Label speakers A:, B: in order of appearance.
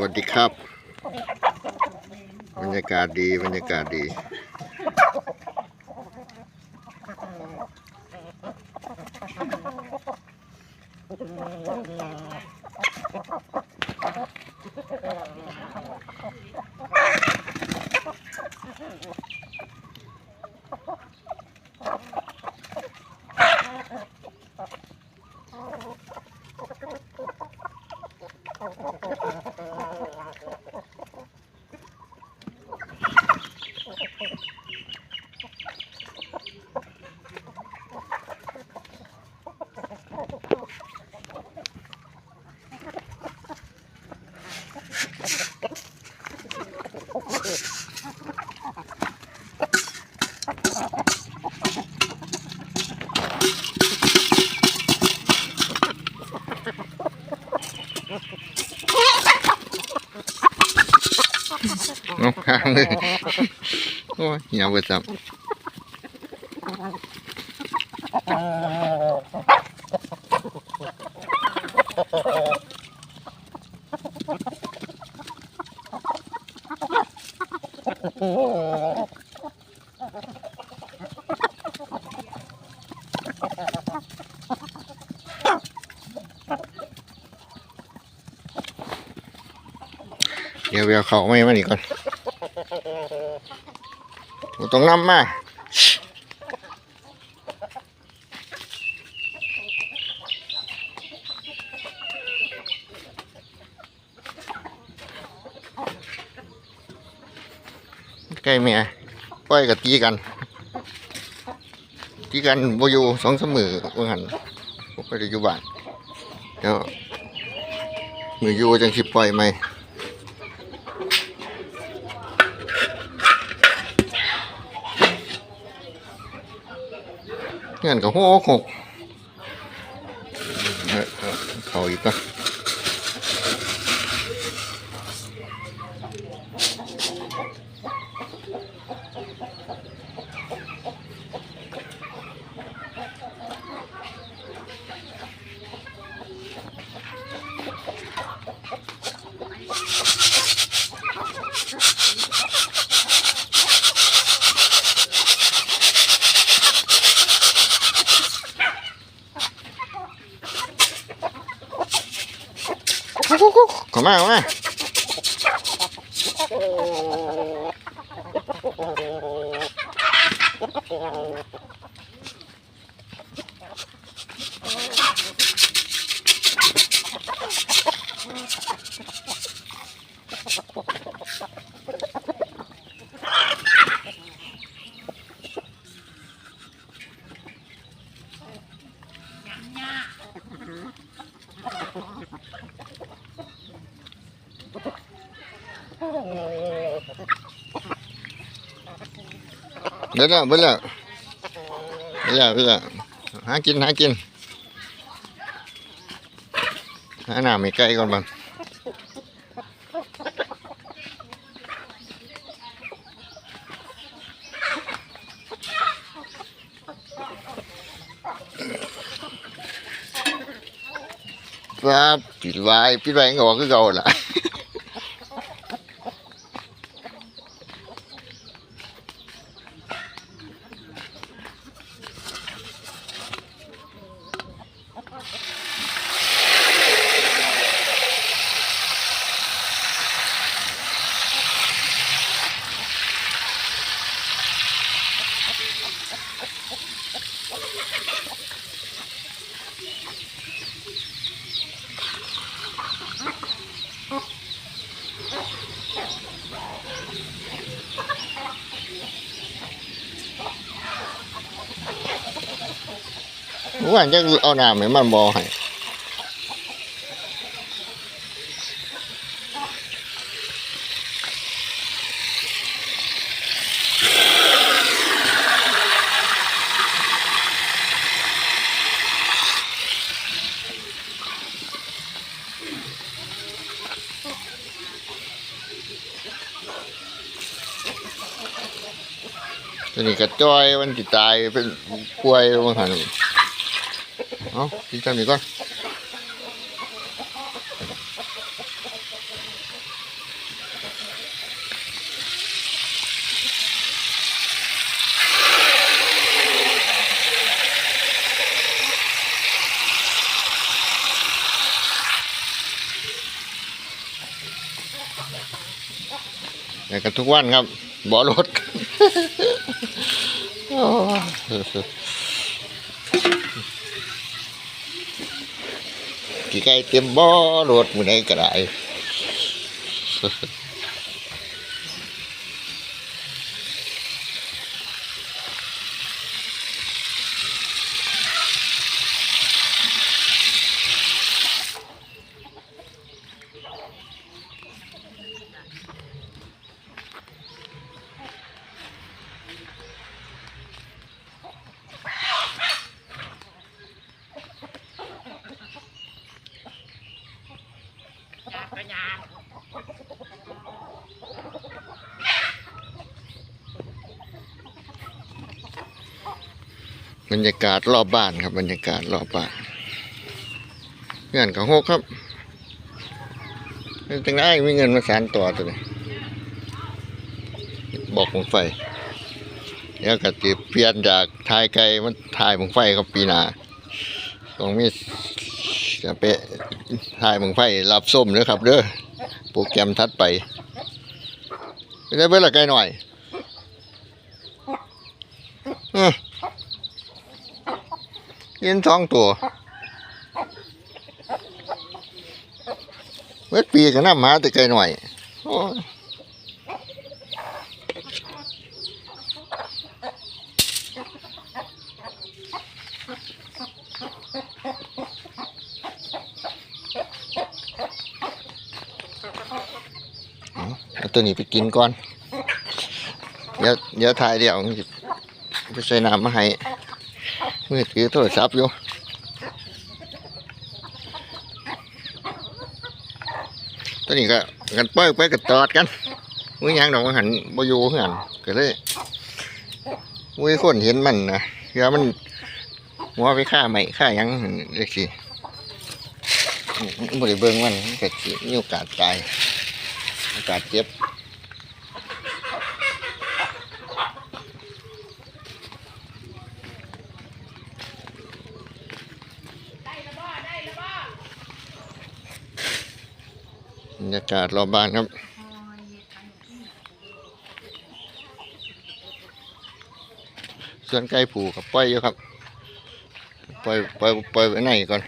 A: วัสดีครับ บรรยากาศดี บรรยากาศดี เอาข้างเลย โอ้ยเหี่ยวเบิดซ้ำ ดี๋ยวเดี๋ยวเขาไม่มานี่ก่อนบ่ต้องนำมาใกล้เมียปล่อยกับตีกันตีกันโบยูสองสมือว่าหันบ่ค่อยได้อยู่บ้านเดี๋ยวมือยูจังสิปล่อยไหม เงินกับหกหกเขาอีกก็ะเข้ามาเเดี๋ยวแล้วเดี๋ยวแล้วเดี๋ยวแล้วเดี๋ยวแล้วหากินหากินหาหน้าไม่ใกล้ก่อนบ้างครับปิดไว้ปิดไว้ก็บอกคือเก่าล่ะ ว่าจะเอาน้ำ นี่กระจอยมันจิตายเป็นกล้วยมัถ่านเอากินจำนี้ก่อนกันทุกวันครับบ่อรถ กี่ไก่เต็มบ่อรถมือไหนก็ได้ บรรยากาศรอบบ้านครับ บรรยากาศรอบบ้านเงื่อนกับหกครับจังได้มีเงินมาสานต่อตัวนี้บอกของไฟเดี๋ยวก็ติเปลี่ยนจากทายไกลมันทายของไฟครับปีหน้าต้องมีจะไปทายของไฟรับส้มเด้อครับเด้อโปรแกรมทัดไปได้เบิ่ละไกลหน่อยเออ เย็นสองตัวเวทปีกันน้ำหาแต่ไกลหน่อยเอาตัวนี้ไปกินก่อน เดี๋ยวเดี๋ยวถ่ายเดี๋ยวไปใส่น้ำมาให้ มือถือโทรศัพท์อยู่ตอนนี้ก็กันปล่อยไปกันตอดกันมือยังดอกมันหันบอยู่หือนก็เลยมือคนเห็นมันนะเดี๋ยวมันหัวไปฆ่าใหม่ฆ่ายังเล็กสิบริเบิงมันมันก็สิมีโอกาสตายโอกาสเจ็บ บ รรยากาศรอบบ้านครับส่วนไก่ผูกับปล่อยอยู่ครับปล่อยปล่อยปล่อยไว้ไหนก่อน